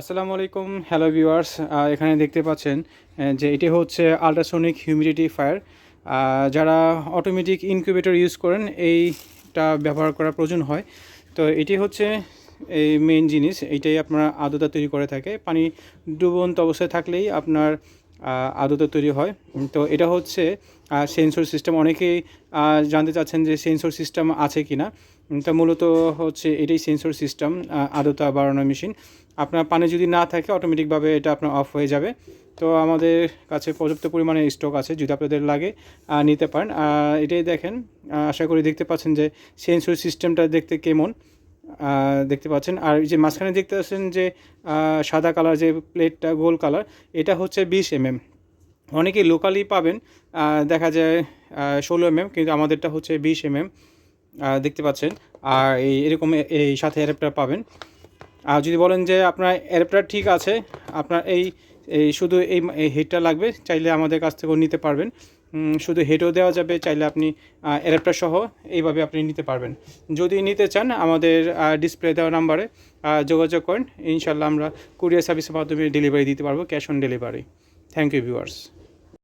আসসালামু আলাইকুম hello viewers এখানে দেখতে পাচ্ছেন যে এটি হচ্ছে আল্ট্রাসোনিক হিউমিডিটি ফায়ার যারা অটোমেটিক ইনকিউবেটর ইউজ করেন, এইটা ব্যবহার করা প্রয়োজন হয়। তো এটি হচ্ছে এই মেন জিনিস এইটাই আপনার আদতা তৈরি করে থাকে। পানি ডুবন্ত অবস্থায় থাকলেই আপনার আদতা তৈরি হয়। তো এটা হচ্ছে সেন্সর সিস্টেম অনেকেই জানতে চাচ্ছেন যে সেন্সর সিস্টেম আছে কি না তো মূলত হচ্ছে এটাই সেন্সর সিস্টেম আদতা বাড়ানো মেশিন আপনার পানি যদি না থাকে অটোমেটিকভাবে এটা আপনার অফ হয়ে যাবে। তো আমাদের কাছে পর্যাপ্ত পরিমাণে স্টক আছে, যদি আপনাদের লাগে নিতে পারেন। এটাই দেখেন। আশা করি দেখতে পাচ্ছেন যে সেন্সর সিস্টেমটা দেখতে কেমন। দেখতে পাচ্ছেন। আর যে মাঝখানে দেখতে পাচ্ছেন যে সাদা কালার যে প্লেটটা, গোল কালার, এটা হচ্ছে বিশ এমএম। অনেকেই লোকালি পাবেন দেখা যায় ষোলো এমএম, কিন্তু আমাদেরটা হচ্ছে বিশ এমএম দেখতে পাচ্ছেন। আর এই, এরকম এই সাথে অ্যাডাপ্টার পাবেন। আর যদি বলেন যে, আপনার অ্যাডাপ্টার ঠিক আছে, আপনার এই এই শুধু এই হেডটা লাগবে, চাইলে আমাদের কাছ থেকেও নিতে পারবেন। শুধু হেডও দেওয়া যাবে, চাইলে আপনি অ্যাডাপ্টার সহ এইভাবে আপনি নিতে পারবেন। যদি নিতে চান, আমাদের ডিসপ্লে দেওয়া নাম্বারে যোগাযোগ করেন। ইনশাল্লাহ আমরা কুরিয়ার সার্ভিসের মাধ্যমে ডেলিভারি দিতে পারব cash on delivery thank you viewers